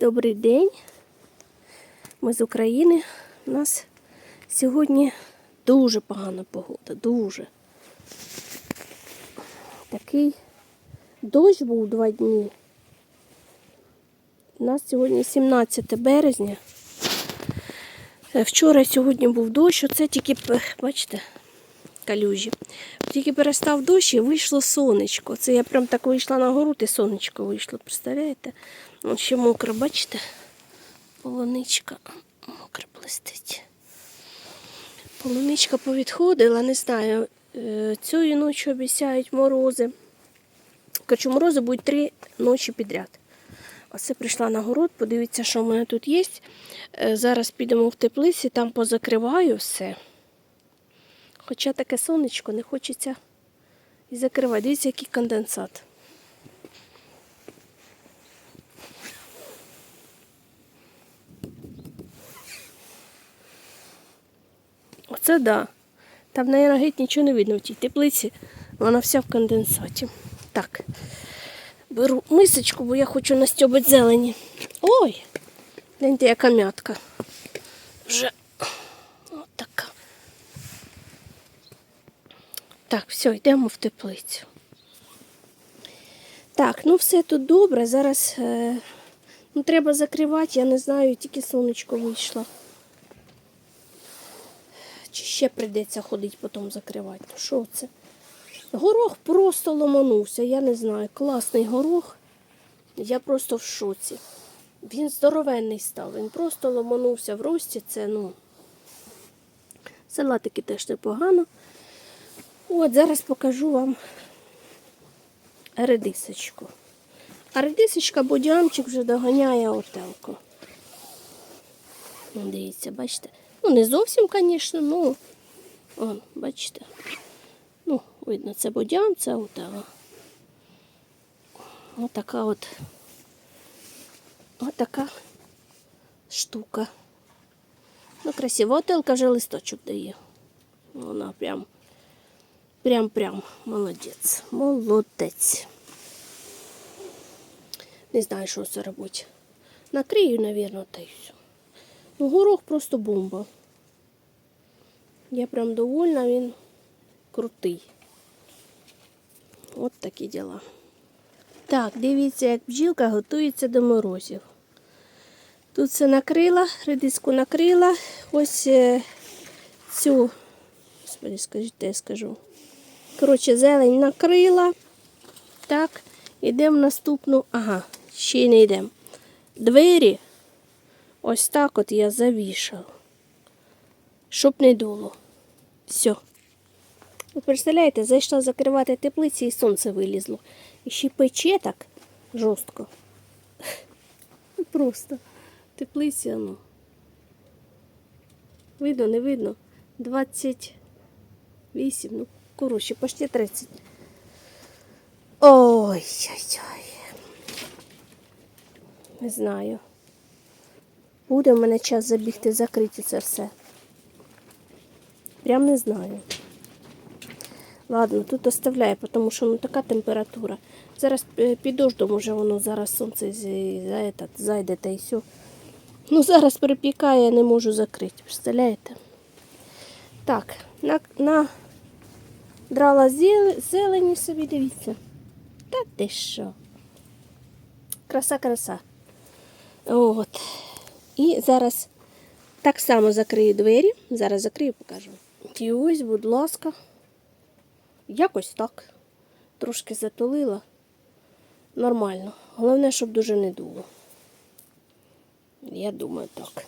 Добрий день. Ми з України. У нас сьогодні дуже погана погода, дуже. Такий дощ був два дні. У нас сьогодні 17 березня. Е, Вчора сьогодні був дощ, оце тільки, бачите, калюжі. Тільки перестав дощ і вийшло сонечко. Це я прям так вийшла на город і сонечко вийшло, представляєте? От ще мокро, бачите? Полуничка мокро блистить. Полуничка повідходила, не знаю. е, Цієї ночі обіцяють морози. Короче, морози будуть три ночі підряд. Оце прийшла на город, подивіться, що в мене тут є. Е, Зараз підемо в теплиці, там позакриваю все. Хоча таке сонечко не хочеться і закривати. Дивіться, який конденсат. Оце да. Там, наверное, геть нічого не видно в тій теплиці. Вона вся в конденсаті. Так. Беру мисочку, бо я хочу настьобити зелені. Ой! Гляньте, яка м'ятка. Вже от така. Так, все, йдемо в теплицю. Так, ну все тут добре. Зараз е, ну, треба закривати, я не знаю, тільки сонечко вийшло. Чи ще прийдеться ходити потім закривати? Ну що це? Горох просто ломанувся, я не знаю. Класний горох. Я просто в шоці. Він здоровенний став, він просто ломанувся в рості. Це, ну, салатики теж непогано. От, зараз покажу вам редисочку. А редисочка бодіамчик вже доганяє отелку. Ну, Дивіться, бачите? Ну, не зовсім, звісно, ну, он, бачите. Ну, видно, це бодям, це отела. Отака от. Отака штука. Ну, красиво. Отелка вже листочок дає. Вона прям, прям-прям молодець. Молодець. Не знаю, що це робити. Накрию, мабуть, та й все. Ну, горох просто бомба. Я прям довольна, він крутий. От такі діла. Так, дивіться, як бджілка готується до морозів. Тут все накрила, редиску накрила. Ось е, цю, господи, скажіть, я скажу. Коротше, зелень накрила. Так, йдемо в наступну. Ага, ще не йдемо. Двері ось так от я завішав. Щоб не дуло. Все. Ви представляєте, зайшла закривати теплиці і сонце вилізло. І ще пече так жорстко. Просто теплиця, ну. Видно, не видно. 28, ну, коротше, почти 30. Ой-ой-ой. Не знаю. Буде в мене час забігти закрити це все. Прям не знаю. Ладно, тут оставляю, тому що ну, така температура. Зараз е, під дождом уже воно зараз сонце зайде та і все. Ну зараз припікає, я не можу закрити, представляєте? Так, на, на драла зелені собі, дивіться. Та ти що? Краса, краса. От. І зараз так само закрию двері. Зараз закрию, покажу. І ось, будь ласка. Якось так. Трошки затулила. Нормально. Головне, щоб дуже не дуло. Я думаю, так.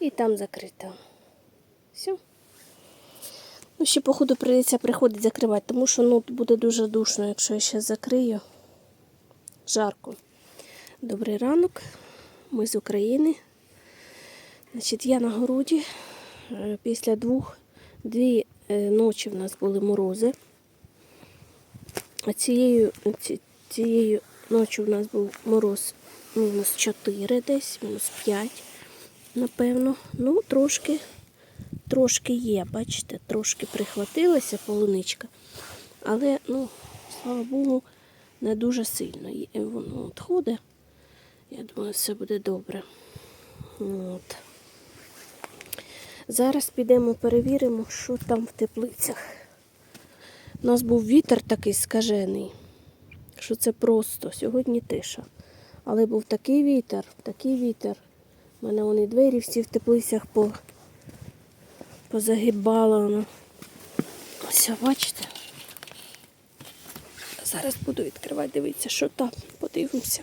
І там закрито. Все. Ну, ще, походу, прийдеться приходити закривати, тому що ну, буде дуже душно, якщо я ще закрию. Жарко. Добрий ранок. Ми з України. Значить, я на городі. Е, Після двох, дві е, ночі в нас були морози. А цією, цією ночі в нас був мороз мінус 4 десь, мінус 5, напевно. Ну, трошки, трошки є, бачите, трошки прихватилася полуничка. Але, ну, слава Богу, не дуже сильно. Є- Воно от ходить Я думаю, все буде добре. От. Зараз підемо перевіримо, що там в теплицях. У нас був вітер такий скажений, що це просто. Сьогодні тиша. Але був такий вітер, такий вітер. У мене вони двері всі в теплицях по... позагибало. Воно. Ось, бачите? Зараз буду відкривати, дивитися, що там. Подивимося.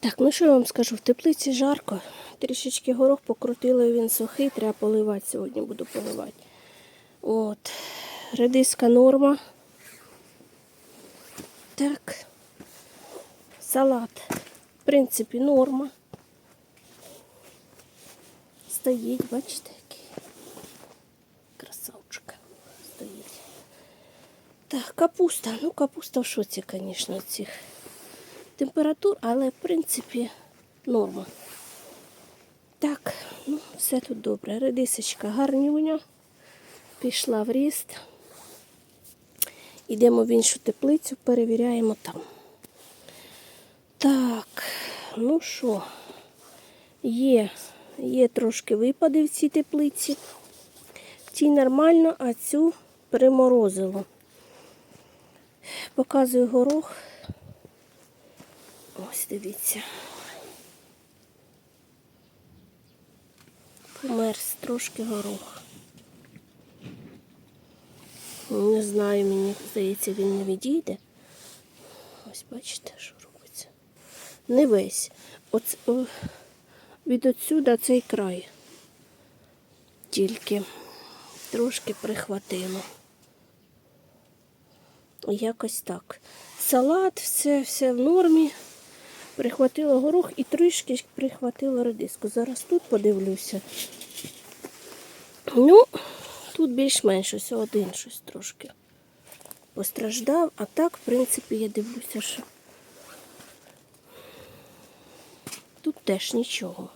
Так, ну що я вам скажу, в теплиці жарко. Трішечки горох покрутили, він сухий, треба поливати. Сьогодні буду поливати. От. Редиска норма. Так. Салат. В принципі, норма. Стоїть, бачите, який. Красавчик. Стоїть. Так, капуста. Ну, капуста в шоці, звісно, цих температур, але в принципі норма. Так, ну, все тут добре. Редисочка гарнюня. Пішла в ріст. Йдемо в іншу теплицю, перевіряємо там. Так, ну що, є, є трошки випади в цій теплиці. В цій нормально, а цю приморозило. Показую горох. Ось дивіться. Померз трошки горох. Не знаю, мені здається, він не відійде. Ось бачите, що робиться. Не весь. Оц, о, від отсюда цей край. Тільки трошки прихватило. Якось так. Салат, все, все в нормі. Прихватила горох і трішки прихватила редиску. Зараз тут подивлюся. Ну, тут більш-менш ось один щось трошки постраждав, а так, в принципі, я дивлюся, що тут теж нічого.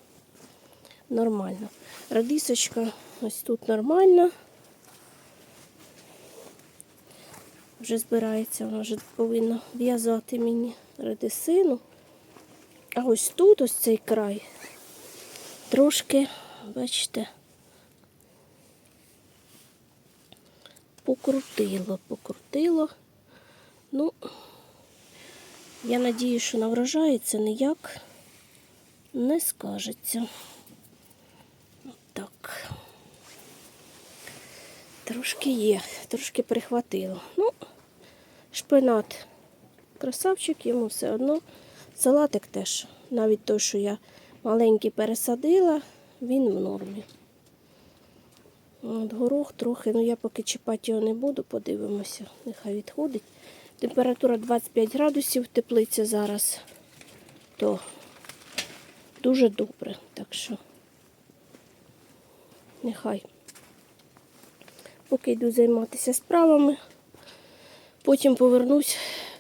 Нормально. Радисочка ось тут нормальна. Вже збирається, вона вже повинна в'язати мені редисину. А ось тут, ось цей край, трошки, бачите, покрутило, покрутило. Ну, я надію, що на врожаї це ніяк не скажеться. Так. Трошки є, трошки прихватило. Ну, шпинат. Красавчик, йому все одно. Салатик теж, навіть той, що я маленький пересадила, він в нормі. От горох трохи, ну я поки чіпати його не буду, подивимося, нехай відходить. Температура 25 градусів, теплиця зараз, то дуже добре. Так що нехай. Поки йду займатися справами, потім повернусь,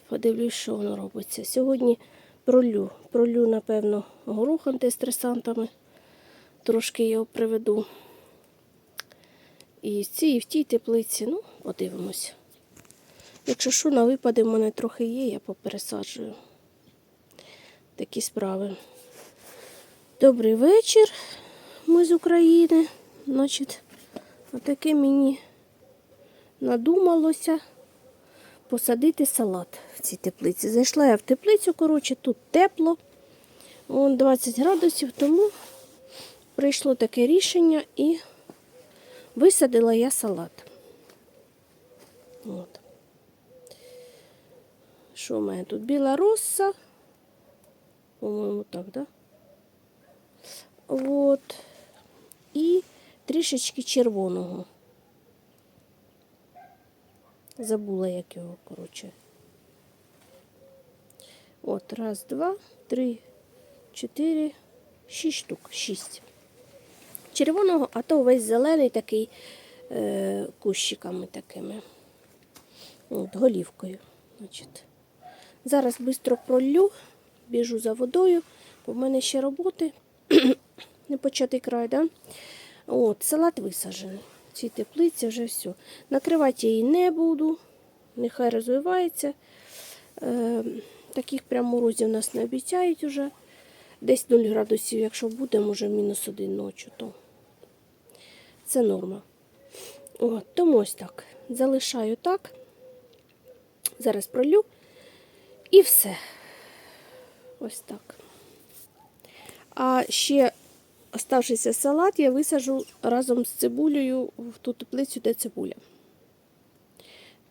подивлюсь, що воно робиться. Сьогодні пролю. Пролю, напевно, горох антистресантами. Трошки його приведу. І в цій, і в тій теплиці, ну, подивимось. Якщо що, на випади в мене трохи є, я попересаджую. Такі справи. Добрий вечір. Ми з України. Значить, отаке мені надумалося посадити салат в цій теплиці. Зайшла я в теплицю, коротше, тут тепло, Вон 20 градусів, тому прийшло таке рішення і висадила я салат. От. Що в мене тут? Біла роса. По-моєму, так, да? От. І трішечки червоного. Забула, як його, коротше. От, раз, два, три, чотири, шість штук. Шість. Червоного, а то весь зелений такий е, кущиками такими. От, голівкою. Значить. Зараз швидко пролю, біжу за водою, бо в мене ще роботи. Не початий край, да? От, салат висаджений. Цій теплиці вже все. Накривати її не буду, нехай розвивається. Е, Таких прям морозів нас не обіцяють уже. Десь 0 градусів, якщо буде, може мінус один ночі, то це норма. От, тому ось так. Залишаю так. Зараз пролю. І все. Ось так. А ще оставшийся салат я висажу разом з цибулею в ту теплицю, де цибуля.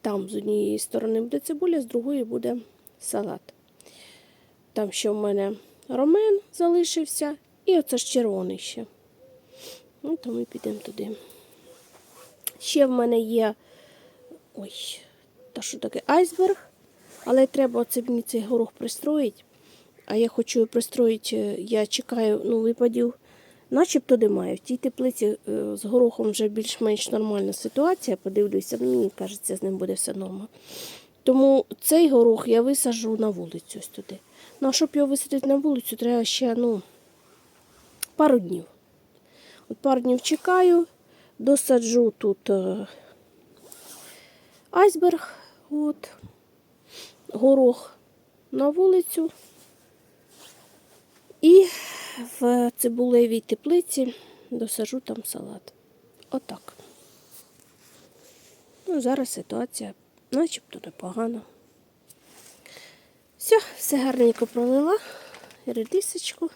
Там з однієї сторони буде цибуля, з другої буде салат. Там ще в мене ромен залишився, і оце ж червоний ще. Ну, то ми підемо туди. Ще в мене є. Ой, та що таке айсберг. Але треба оце мені цей горох пристроїти. А я хочу пристроїти, е, я чекаю, ну, випадів, начебто немає. В тій теплиці е, з горохом вже більш-менш нормальна ситуація. Подивлюся, мені кажеться, з ним буде все норма. Тому цей горох я висаджу на вулицю ось туди. Ну, а щоб його висадити на вулицю, треба ще ну, пару днів. От пару днів чекаю, досаджу тут е, айсберг, от, горох на вулицю. В цибулевій теплиці досажу там салат. Отак. Ну, зараз ситуація начебто непогана. Все, все гарненько пролила. Редисочку.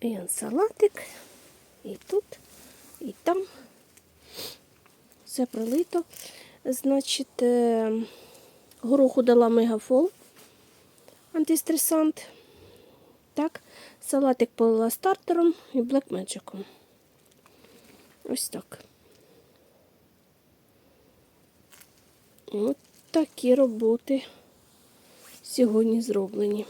І он салатик. І тут, і там. Все пролито. Значить, е, гороху дала мегафол. Антистресант. Так, салатик полила стартером і блекмеджиком. Ось так. Ось такі роботи сьогодні зроблені.